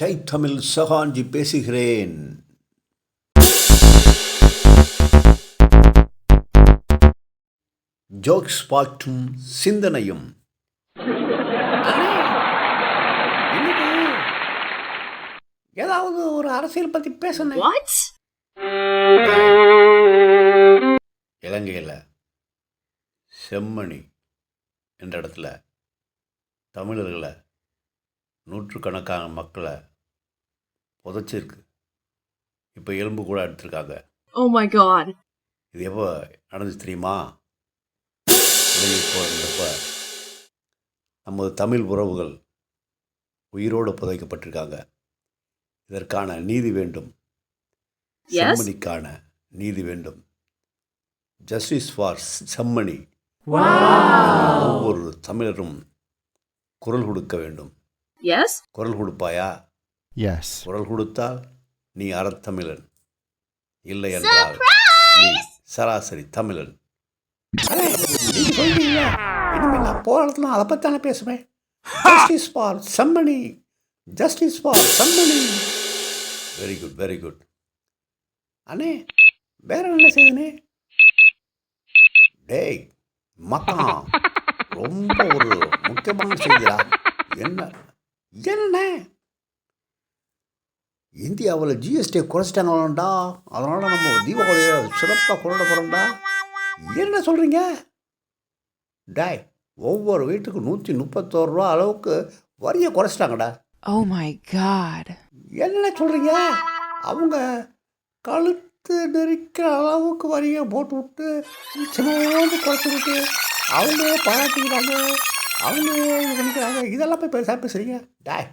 ஜெய் தமிழ் சஹான்ஜி பேசுகிறேன். ஜோக்ஸ் பாட்டும் சிந்தனையும். ஏதாவது ஒரு அரசியல் பற்றி பேசணும்? இலங்கையில் செம்மணி என்ற இடத்துல தமிழர்களை நூற்றுக்கணக்கான மக்களை புதைச்சிருக்கு. இப்போ எலும்பு கூட எடுத்திருக்காங்க. Oh my god. இது எப்போ நடந்துச்சு தெரியுமா? போகிறப்ப நமது தமிழ் உறவுகள் உயிரோடு புதைக்கப்பட்டிருக்காங்க. இதற்கான நீதி வேண்டும். Yes? செம்மணிக்கான நீதி வேண்டும். Justice for Chemmani. ஒவ்வொரு தமிழரும் குரல் கொடுக்க வேண்டும். Yes? குரல் கொடுப்பாயா? Yes. குரல் கொடுத்தால் நீ அறத்தமிழன். இல்லை என்றால் நீ சராசரி தமிழன். நான் போராட்டத்தில் அதை பற்றி தானே பேசுவேன்? Justice for Chemmani justice for Chemmani very good very good அண்ணே வேற என்ன செய்யுதுனே டேய் மக்கான் ரொம்ப ஒரு முக்கியமான செய்திடா. என்ன? என்னண்ணே? இந்தியாவில் ஜிஎஸ்டியை குறைச்சிட்டாங்களாண்டா. அதனால் நம்ம தீபாவளியை சிறப்பாக கொண்டாட போகிறோம்டா என்ன சொல்கிறீங்க டாய் ஒவ்வொரு வீட்டுக்கு நூற்றி முப்பத்தோரு ரூபா அளவுக்கு வரியை குறைச்சிட்டாங்கடா. Oh my god. என்ன சொல்கிறீங்க அவங்க கழுத்து நெரிக்கிற அளவுக்கு வரியை போட்டு விட்டு சின்னோண்டு குறைச்சிருக்கு அவங்களே பாராட்டிக்கிறாங்க. அவங்களே இது பண்ணிக்கிறாங்க இதெல்லாம் போய் பெருசாக பேசுகிறீங்க டாய்.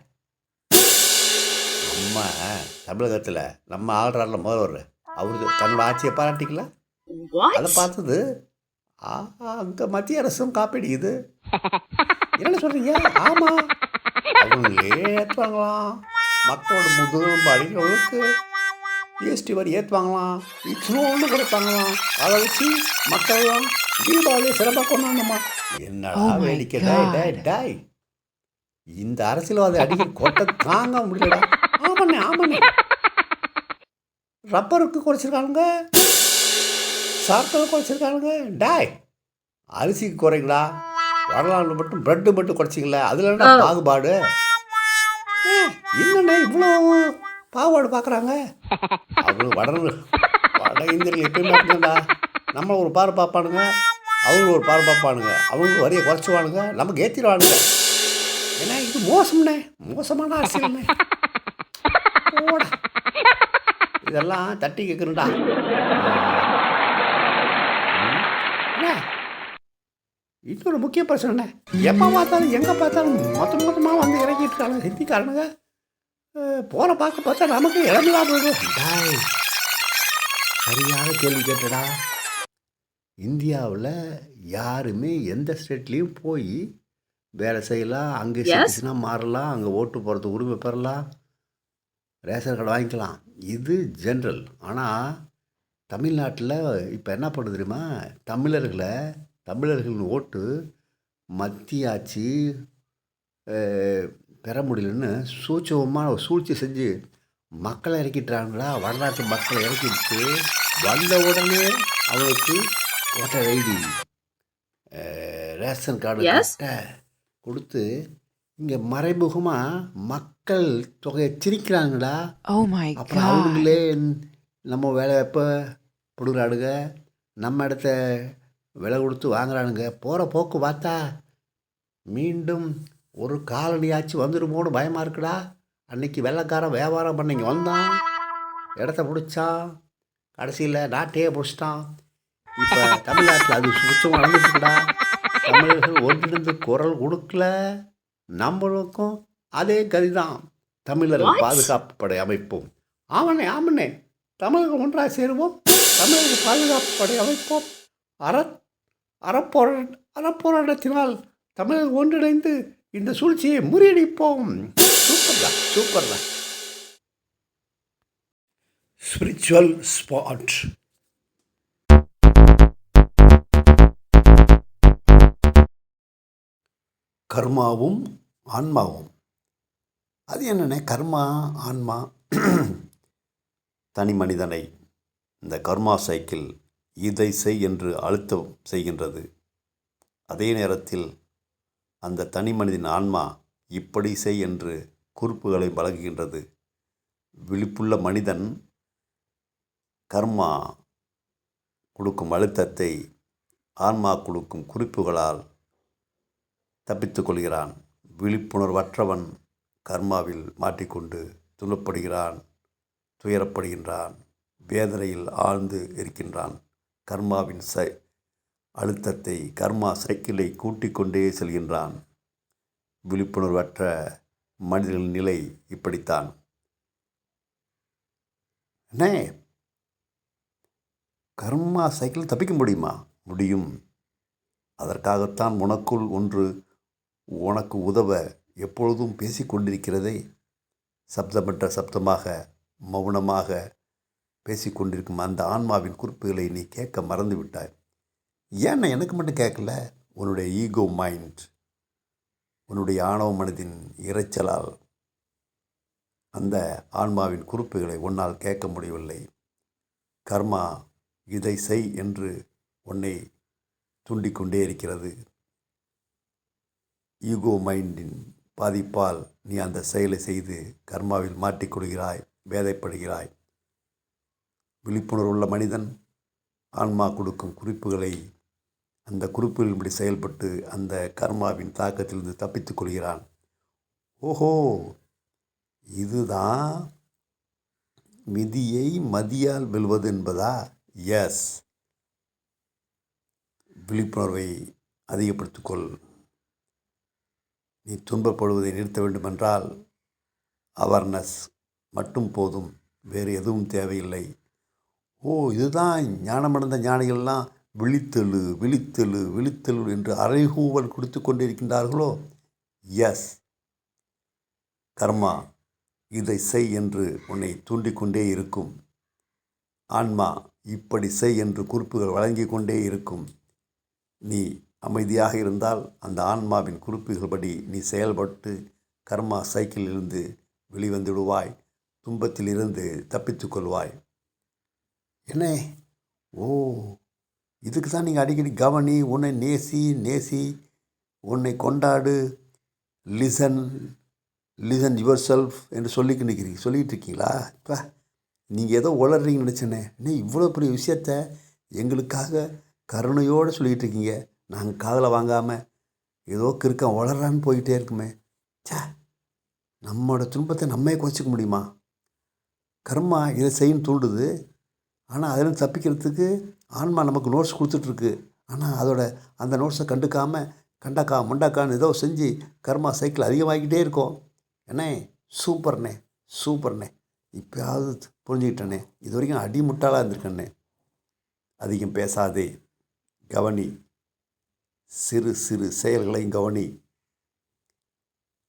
நம்ம தமிழகத்தில் நம்ம ஆள்றாருல முதல்வர் அவருக்கு தன்னோட ஆட்சியை பாராட்டிக்கல. அதை? பார்த்தது அங்கே மத்திய அரசும் காப்பீடிக்குது என்ன சொல்கிறீங்க ஆமாம் அவங்களே ஏற்றுவாங்களாம் மக்களோட முதல் படிக்கிறவங்களுக்கு ஜிஎஸ்டி வரி ஏற்றுவாங்களாம் இட்னோன்னு கொடுப்பாங்களாம். அதை வச்சு மக்கள்லாம் தீபாவளியை சிறப்பாக கொண்டாடணுமா என்னடா Oh வேடிக்கை டாய் டாய். டாய். இந்த அரசியல்வாதி அடிக்கிற கொட்டை தாங்க முடியலடா. ஆமாண்ணே ஆமாண்ணே. ரப்பருக்கு குறைச்சிருக்கானுங்க. சாப்பிட்டது குறைச்சிருக்கானுங்க. டாய் அரிசிக்கு குறைங்களா? வரலாறு மட்டும் பிரெட்டு மட்டும் குறைச்சிங்களா அதில் என்ன ஆ. பாகுபாடு? என்னண்ணே இவ்வளோ பாகுபாடு பார்க்குறாங்க அவ்வளோ வட வட இந்தியர்கள் எப்பயுமே அப்படிதான்டா. நம்ம ஒரு பாரு பார்ப்பானுங்க அவங்க ஒரு பாரு பார்ப்பானுங்க. அவங்க வரியை குறைச்சிவானுங்க. நமக்கு ஏற்றிடுவானுங்க ஏன்னா இது மோசம்ண்ணே. மோசமான அரசியல்ண்ணே. இதெல்லாம் தட்டி கேட்குறேன்டா இன்னொரு முக்கிய பிரச்சனை எப்போ பார்த்தாலும் எங்கே பார்த்தாலும் மொத்த மொத்தமாக வந்து இறக்கிட்டு இருக்காங்க ஹிந்திக்காரனுங்க போகிற பார்க்க பார்த்தா நமக்கு இளமையாக போயிடும். சரியான கேள்வி கேட்டடா. இந்தியாவில் யாருமே எந்த ஸ்டேட்லேயும் போய் வேலை செய்யலாம் அங்கே. சிட்டிசனாக மாறலாம் அங்கே ஓட்டு போகிறது உரிமை பெறலாம் ரேஷன் கார்டு வாங்கிக்கலாம். இது ஜென்ரல் ஆனால் தமிழ்நாட்டில் இப்போ என்ன பண்ணுது தெரியுமா? தமிழர்களை தமிழர்களின் ஓட்டு மத்திய ஆட்சி பெற முடியலன்னு சூட்சமமான ஒரு சூழ்ச்சி செஞ்சு மக்களை இறக்கிட்டாங்களா? வடநாட்டு மக்களை இறக்கிட்டு வந்த உடனே ஓட்டர் ஐடி ரேஷன் கார்டு. கட்ட கொடுத்து இங்கே மறைமுகமாக மக்கள் தொகையை திரிக்கிறாங்கடா Oh அப்புறம். அவங்களே நம்ம வேலை எப்போ பிடுங்குறானுங்க நம்ம இடத்த விலை கொடுத்து வாங்குறானுங்க. போகிற போக்கு பார்த்தா மீண்டும் ஒரு காலனியாச்சு வந்துடுமோன்னு பயமாக இருக்குடா. அன்னைக்கு வெள்ளைக்காரன் வியாபாரம் பண்ணிங்க வந்தான். இடத்த பிடிச்சான். கடைசியில் நாட்டையே பிடிச்சிட்டான். இப்போ தமிழ்நாட்டில் அது சுத்தமாக நடந்துட்டுருக்குடா தமிழர்கள் ஒன்றிணைந்து குரல் கொடுக்கல. நம்மளுக்கும் அதே கதிதான். தமிழர்? பாதுகாப்பு படை அமைப்போம். ஆமாண்ணே ஆமாண்ணே. தமிழர்கள் ஒன்றாக சேருவோம். தமிழர்கள் பாதுகாப்பு படை அமைப்போம். அற அறப்போரா அறப்போராட்டத்தினால் தமிழர்கள் ஒன்றிணைந்து இந்த சூழ்ச்சியை முறியடிப்போம். சூப்பர்டா சூப்பர்டா. ஸ்பிரிச்சுவல் ஸ்பாட் கர்மாவும் ஆன்மாவும். அது என்னென்ன? கர்மா ஆன்மா தனி மனிதனை. இந்த கர்மா சைக்கிள் இதை செய் என்று அழுத்தம் செய்கின்றது. அதே நேரத்தில் அந்த தனி மனிதன் ஆன்மா இப்படி செய் என்று குறிப்புகளை வழங்குகின்றது. விழிப்புள்ள மனிதன் கர்மா கொடுக்கும் அழுத்தத்தை ஆன்மா கொடுக்கும் குறிப்புகளால் தப்பித்துக் கொள்கிறான். விழிப்புணர்வற்றவன் கர்மாவில் மாட்டிக்கொண்டு துன்பப்படுகிறான் துயரப்படுகின்றான் வேதனையில் ஆழ்ந்து இருக்கின்றான். கர்மாவின் ச அழுத்தத்தை கர்மா சைக்கிளை கூட்டிக்கொண்டே செல்கின்றான். விழிப்புணர்வற்ற மனிதனின் நிலை இப்படித்தான். அண்ணே கர்மா சைக்கிள் தப்பிக்க முடியுமா? முடியும். அதற்காகத்தான் உனக்குள் ஒன்று உனக்கு உதவ எப்பொழுதும் பேசிக்கொண்டிருக்கிறதே? சப்தமற்ற சப்தமாக மௌனமாக பேசிக்கொண்டிருக்கும் அந்த ஆன்மாவின் குறிப்புகளை நீ கேட்க மறந்து விட்டாய் ஏன்னா எனக்கு மட்டும் கேட்கல உன்னுடைய ஈகோ மைண்ட் உன்னுடைய ஆணவ மனதின் இரைச்சலால் அந்த ஆன்மாவின் குறிப்புகளை உன்னால் கேட்க முடியவில்லை. கர்மா இதை செய் என்று உன்னை தூண்டிக்கொண்டே இருக்கிறது. ஈகோ மைண்டின் பாதிப்பால் நீ அந்த செயலை செய்து கர்மாவில் மாட்டிக்கொள்கிறாய் வேதைப்படுகிறாய் விழிப்புணர்வுள்ள மனிதன் ஆன்மா கொடுக்கும் குறிப்புகளை அந்த குறிப்புகளின்படி செயல்பட்டு அந்த கர்மாவின் தாக்கத்திலிருந்து தப்பித்துக் கொள்கிறான். ஓஹோ இதுதான் விதியை மதியால் வெல்வது என்பதா? எஸ் விழிப்புணர்வை அதிகப்படுத்திக்கொள் நீ துன்பப்படுவதை நிறுத்த வேண்டுமென்றால் அவர்னஸ் மட்டும் போதும். வேறு எதுவும் தேவையில்லை. ஓ இதுதான் ஞானமடைந்த ஞானிகள்லாம் விழித்தெழு விழித்தெழு விழித்தெழு என்று அறைகூவல் கொடுத்து கொண்டிருக்கின்றார்களோ? எஸ் கர்மா இதை செய் என்று உன்னை தூண்டிக்கொண்டே இருக்கும். ஆன்மா இப்படி செய் என்று குறிப்புகள் வழங்கிக் கொண்டே இருக்கும். நீ அமைதியாக இருந்தால் அந்த ஆன்மாவின் குறிப்புகள்படி நீ செயல்பட்டு கர்மா சைக்கிளிலிருந்து வெளிவந்து விடுவாய் துன்பத்திலிருந்து தப்பித்துக் கொள்வாய். என்ன? ஓ இதுக்கு தான் நீங்கள் அடிக்கடி கவனி உன்னை நேசி நேசி உன்னை கொண்டாடு லிசன் லிசன் யுவர் செல்ஃப் என்று சொல்லிக்கு நிற்கிறீங்க சொல்லிக்கிட்டு இருக்கீங்களா? இப்போ நீங்கள் ஏதோ உளர்றீங்கன்னு நினச்சேனே. நீ இவ்வளோ பெரிய விஷயத்த எங்களுக்காக கருணையோடு சொல்லிக்கிட்டு இருக்கீங்க? நாங்கள் காதில் வாங்காமல் ஏதோ கிறுக்கன் வளரான்னு போயிட்டே இருக்குமே. சே நம்மளோட துன்பத்தை நம்மே குறைச்சிக்க முடியுமா? கர்மா இதை செய்யும் தூண்டுது. ஆனால் அதில் தப்பிக்கிறதுக்கு ஆன்மா நமக்கு நோட்ஸ் கொடுத்துட்ருக்கு. ஆனால் அதோட அந்த நோட்ஸை கண்டுக்காமல் கண்டாக்கா முண்டாக்கான்னு ஏதோ செஞ்சு கர்மா சைக்கிள் அதிகமாகிக்கிட்டே இருக்கும். அண்ணே சூப்பர்ண்ணே சூப்பர்ண்ணே இப்போயாவது புரிஞ்சுக்கிட்டேண்ணே இது வரைக்கும் அடிமுட்டாளாக இருந்திருக்கண்ணே அதிகம் பேசாதே. கவனி. சிறு சிறு செயல்களையும் கவனி.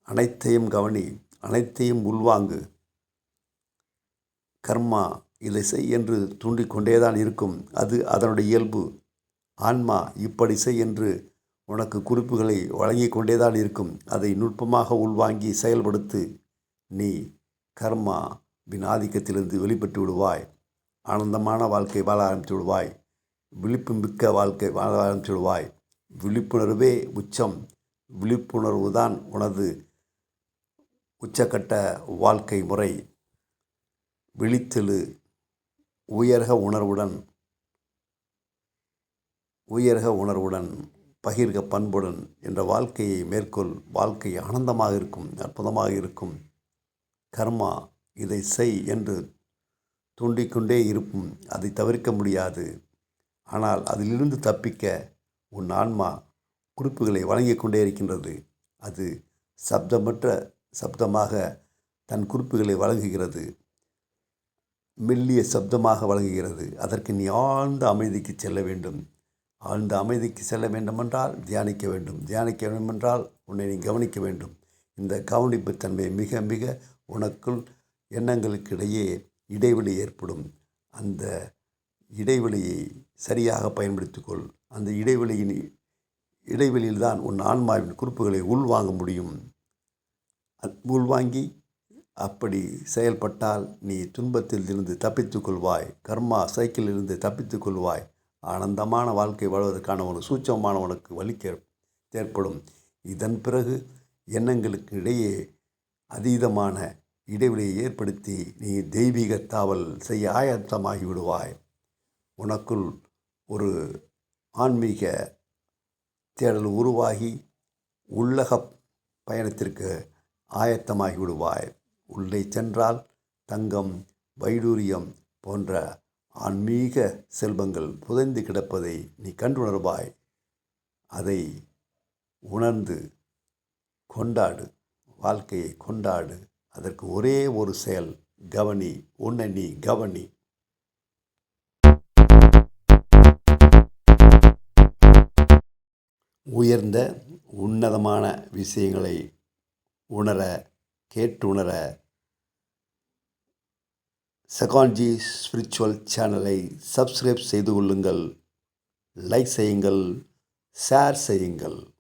அனைத்தையும் கவனி. அனைத்தையும் உள்வாங்கு. கர்மா இதை செய் என்று தூண்டிக்கொண்டே தான் இருக்கும். அது அதனுடைய இயல்பு. ஆன்மா இப்படி செய் என்று உனக்கு குறிப்புகளை வழங்கி கொண்டே தான் இருக்கும். அதை நுட்பமாக உள்வாங்கி செயல்படுத்து நீ கர்மா வின் ஆதிக்கத்திலிருந்து வெளிப்பட்டு விடுவாய். ஆனந்தமான வாழ்க்கை வாழ ஆரம்பித்து விடுவாய். விழிப்பு மிக்க வாழ்க்கை வாழ ஆரம்பித்து விடுவாய். விழிப்புணர்வே உச்சம். விழிப்புணர்வு தான் உனது உச்சக்கட்ட வாழ்க்கை முறை. விழித்தெழு. உயர்க உணர்வுடன். உயர்க உணர்வுடன். பகிர்க பண்புடன் என்ற வாழ்க்கையை மேற்கொள். வாழ்க்கை ஆனந்தமாக இருக்கும். அற்புதமாக இருக்கும். கர்மா இதை செய் என்று தூண்டிக்கொண்டே இருக்கும் அதை தவிர்க்க முடியாது. ஆனால் அதிலிருந்து தப்பிக்க உன் ஆன்மா குறிப்புகளை வழங்கிக் கொண்டே இருக்கின்றது. அது சப்தமற்ற சப்தமாக தன் குறிப்புகளை வழங்குகிறது. மெல்லிய சப்தமாக வழங்குகிறது. அதற்கு நீ ஆழ்ந்த அமைதிக்கு செல்ல வேண்டும். ஆழ்ந்த அமைதிக்கு செல்ல வேண்டுமென்றால் தியானிக்க வேண்டும். தியானிக்க வேண்டுமென்றால் உன்னை நீ கவனிக்க வேண்டும். இந்த கவனிப்பு தன்மை மிக மிக உனக்குள் எண்ணங்களுக்கு இடையே இடைவெளி ஏற்படும். அந்த இடைவெளியை சரியாக பயன்படுத்திக்கொள். அந்த இடைவெளியின் இடைவெளியில் தான் உன் ஆன்மாவின் குறிப்புகளை உள்வாங்க முடியும். உள்வாங்கி அப்படி செயல்பட்டால் நீ துன்பத்தில் இருந்து தப்பித்துக் கொள்வாய். கர்மா சைக்கிளிலிருந்து தப்பித்துக் கொள்வாய். ஆனந்தமான வாழ்க்கை வாழ்வதற்கான ஒரு சூட்சமான வலிக்க ஏற்படும் இதன் பிறகு எண்ணங்களுக்கு இடையே அதீதமான இடைவெளியை ஏற்படுத்தி நீ தெய்வீக தாவல் செய்ய ஆயத்தமாகி விடுவாய். உனக்குள் ஒரு ஆன்மீக தேடல் உருவாகி உள்ளக பயணத்திற்கு ஆயத்தமாகி விடுவாய். உள்ளே சென்றால் தங்கம் வைடூரியம் போன்ற ஆன்மீக செல்வங்கள் புதைந்து கிடப்பதை நீ கண்டுணர்வாய். அதை உணர்ந்து கொண்டாடு. வாழ்க்கையை கொண்டாடு. அதற்கு ஒரே ஒரு செயல் கவனி. உன்னை நீ கவனி. உயர்ந்த உன்னதமான விஷயங்களை உணர கேட்டுணர செகான்ஜி ஸ்பிரிச்சுவல் சேனலை சப்ஸ்கிரைப் செய்து கொள்ளுங்கள். லைக் செய்யுங்கள் ஷேர் செய்யுங்கள்.